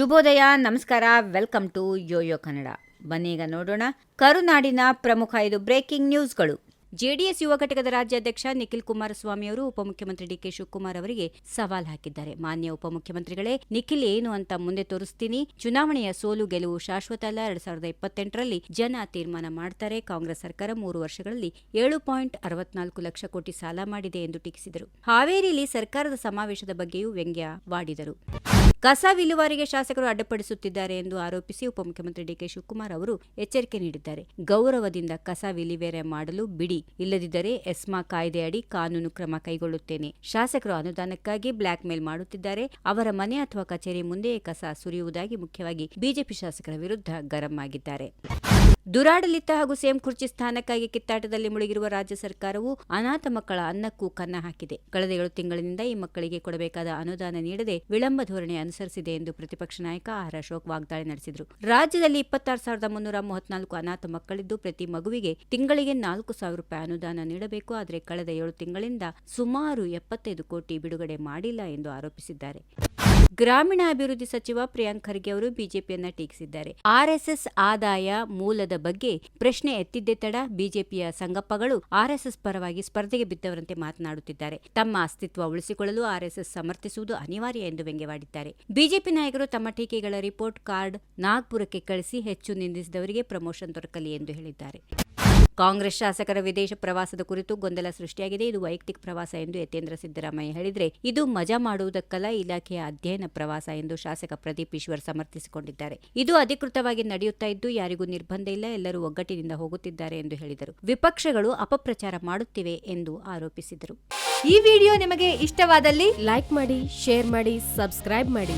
ಶುಭೋದಯ, ನಮಸ್ಕಾರ, welcome to Yoyo Kannada. ಬನ್ನೀಗ ನೋಡೋಣ ಕರುನಾಡಿನ ಪ್ರಮುಖ ಐದು ಬ್ರೇಕಿಂಗ್ ನ್ಯೂಸ್ಗಳು. ಜೆಡಿಎಸ್ ಯುವ ಘಟಕದ ರಾಜ್ಯಾಧ್ಯಕ್ಷ ನಿಖಿಲ್ ಕುಮಾರಸ್ವಾಮಿ ಅವರು ಉಪಮುಖ್ಯಮಂತ್ರಿ ಡಿಕೆ ಶಿವಕುಮಾರ್ ಅವರಿಗೆ ಸವಾಲ್ ಹಾಕಿದ್ದಾರೆ. ಮಾನ್ಯ ಉಪಮುಖ್ಯಮಂತ್ರಿಗಳೇ, ನಿಖಿಲ್ ಏನು ಅಂತ ಮುಂದೆ ತೋರಿಸ್ತೀನಿ. ಚುನಾವಣೆಯ ಸೋಲು ಗೆಲುವು ಶಾಶ್ವತ ಅಲ್ಲ. ಎರಡ್ ಸಾವಿರದ ಇಪ್ಪತ್ತೆಂಟರಲ್ಲಿ ಜನ ತೀರ್ಮಾನ ಮಾಡ್ತಾರೆ. ಕಾಂಗ್ರೆಸ್ ಸರ್ಕಾರ ಮೂರು ವರ್ಷಗಳಲ್ಲಿ ಏಳು ಪಾಯಿಂಟ್ ಅರವತ್ನಾಲ್ಕು ಲಕ್ಷ ಕೋಟಿ ಸಾಲ ಮಾಡಿದೆ ಎಂದು ಟೀಕಿಸಿದರು. ಹಾವೇರಿಯಲ್ಲಿ ಸರ್ಕಾರದ ಸಮಾವೇಶದ ಬಗ್ಗೆಯೂ ವ್ಯಂಗ್ಯವಾಡಿದರು. ಕಸ ವಿಲುವಾರಿಗೆ ಶಾಸಕರು ಅಡ್ಡಿಪಡಿಸುತ್ತಿದ್ದಾರೆ ಎಂದು ಆರೋಪಿಸಿ ಉಪಮುಖ್ಯಮಂತ್ರಿ ಡಿಕೆ ಶಿವಕುಮಾರ್ ಅವರು ಎಚ್ಚರಿಕೆ ನೀಡಿದ್ದಾರೆ. ಗೌರವದಿಂದ ಕಸ ವಿಲಿವೇರೆ ಮಾಡಲು ಬಿಡಿ. ಇಲ್ಲದಿದ್ದರೆ ಎಸ್ಮಾ ಕಾಯ್ದೆಯಡಿ ಕಾನೂನು ಕ್ರಮ ಕೈಗೊಳ್ಳುತ್ತೇನೆ. ಶಾಸಕರು ಅನುದಾನಕ್ಕಾಗಿ ಬ್ಲಾಕ್ ಮೇಲ್ ಮಾಡುತ್ತಿದ್ದಾರೆ. ಅವರ ಮನೆ ಅಥವಾ ಕಚೇರಿ ಮುಂದೆಯೇ ಕಸ ಸುರಿಯುವುದಾಗಿ ಮುಖ್ಯವಾಗಿ ಬಿಜೆಪಿ ಶಾಸಕರ ವಿರುದ್ಧ ಗರಂ ಆಗಿದ್ದಾರೆ. ದುರಾಡಳಿತ ಹಾಗೂ ಸೇಮ್ ಕುರ್ಚಿ ಸ್ಥಾನಕ್ಕಾಗಿ ಕಿತ್ತಾಟದಲ್ಲಿ ಮುಳುಗಿರುವ ರಾಜ್ಯ ಸರ್ಕಾರವು ಅನಾಥ ಮಕ್ಕಳ ಅನ್ನಕ್ಕೂ ಕನ್ನ ಹಾಕಿದೆ. ಕಳೆದ ಏಳು ತಿಂಗಳಿನಿಂದ ಈ ಮಕ್ಕಳಿಗೆ ಕೊಡಬೇಕಾದ ಅನುದಾನ ನೀಡದೆ ವಿಳಂಬ ಧೋರಣೆ ಅನುಸರಿಸಿದೆ ಎಂದು ಪ್ರತಿಪಕ್ಷ ನಾಯಕ ಆರ್ ಅಶೋಕ್ ವಾಗ್ದಾಳಿ ನಡೆಸಿದರು. ರಾಜ್ಯದಲ್ಲಿ ಇಪ್ಪತ್ತಾರು ಸಾವಿರದ ಮುನ್ನೂರ ಮೂವತ್ನಾಲ್ಕು ಅನಾಥ ಮಕ್ಕಳಿದ್ದು ಪ್ರತಿ ಮಗುವಿಗೆ ತಿಂಗಳಿಗೆ ನಾಲ್ಕು ಸಾವಿರ ರೂಪಾಯಿ ಅನುದಾನ ನೀಡಬೇಕು. ಆದರೆ ಕಳೆದ ಏಳು ತಿಂಗಳಿಂದ ಸುಮಾರು ಎಪ್ಪತ್ತೈದು ಕೋಟಿ ಬಿಡುಗಡೆ ಮಾಡಿಲ್ಲ ಎಂದು ಆರೋಪಿಸಿದ್ದಾರೆ. ಗ್ರಾಮೀಣಾಭಿವೃದ್ಧಿ ಸಚಿವ ಪ್ರಿಯಾಂಕ್ ಖರ್ಗೆ ಅವರು ಬಿಜೆಪಿಯನ್ನ ಟೀಕಿಸಿದ್ದಾರೆ. ಆರ್ಎಸ್ಎಸ್ ಆದಾಯ ಮೂಲದ ಬಗ್ಗೆ ಪ್ರಶ್ನೆ ಎತ್ತಿದ್ದೇ ತಡ ಬಿಜೆಪಿಯ ಸಂಗಪ್ಪಗಳು ಆರ್ಎಸ್ಎಸ್ ಪರವಾಗಿ ಸ್ಪರ್ಧೆಗೆ ಬಿದ್ದವರಂತೆ ಮಾತನಾಡುತ್ತಿದ್ದಾರೆ. ತಮ್ಮ ಅಸ್ತಿತ್ವ ಉಳಿಸಿಕೊಳ್ಳಲು ಆರ್ಎಸ್ಎಸ್ ಸಮರ್ಥಿಸುವುದು ಅನಿವಾರ್ಯ ಎಂದು ವ್ಯಂಗ್ಯವಾಡಿದ್ದಾರೆ. ಬಿಜೆಪಿ ನಾಯಕರು ತಮ್ಮ ಟೀಕೆಗಳ ರಿಪೋರ್ಟ್ ಕಾರ್ಡ್ ನಾಗ್ಪುರಕ್ಕೆ ಕಳಿಸಿ ಹೆಚ್ಚು ನಿಂದಿಸಿದವರಿಗೆ ಪ್ರಮೋಷನ್ ದೊರಕಲಿ ಎಂದು ಹೇಳಿದ್ದಾರೆ. ಕಾಂಗ್ರೆಸ್ ಶಾಸಕರ ವಿದೇಶ ಪ್ರವಾಸದ ಕುರಿತು ಗೊಂದಲ ಸೃಷ್ಟಿಯಾಗಿದೆ. ಇದು ವೈಯಕ್ತಿಕ ಪ್ರವಾಸ ಎಂದು ಯತೇಂದ್ರ ಸಿದ್ದರಾಮಯ್ಯ ಹೇಳಿದರೆ, ಇದು ಮಜಾ ಮಾಡುವುದಕ್ಕಲ್ಲ, ಇಲಾಖೆಯ ಅಧ್ಯಯನ ಪ್ರವಾಸ ಎಂದು ಶಾಸಕ ಪ್ರದೀಪ್ ಈಶ್ವರ್ ಸಮರ್ಥಿಸಿಕೊಂಡಿದ್ದಾರೆ. ಇದು ಅಧಿಕೃತವಾಗಿ ನಡೆಯುತ್ತಾ ಇದ್ದು, ಯಾರಿಗೂ ನಿರ್ಬಂಧ ಇಲ್ಲ, ಎಲ್ಲರೂ ಒಗ್ಗಟ್ಟಿನಿಂದ ಹೋಗುತ್ತಿದ್ದಾರೆ ಎಂದು ಹೇಳಿದರು. ವಿಪಕ್ಷಗಳು ಅಪಪ್ರಚಾರ ಮಾಡುತ್ತಿವೆ ಎಂದು ಆರೋಪಿಸಿದರು. ಈ ವಿಡಿಯೋ ನಿಮಗೆ ಇಷ್ಟವಾದಲ್ಲಿ ಲೈಕ್ ಮಾಡಿ, ಶೇರ್ ಮಾಡಿ, ಸಬ್ಸ್ಕ್ರೈಬ್ ಮಾಡಿ.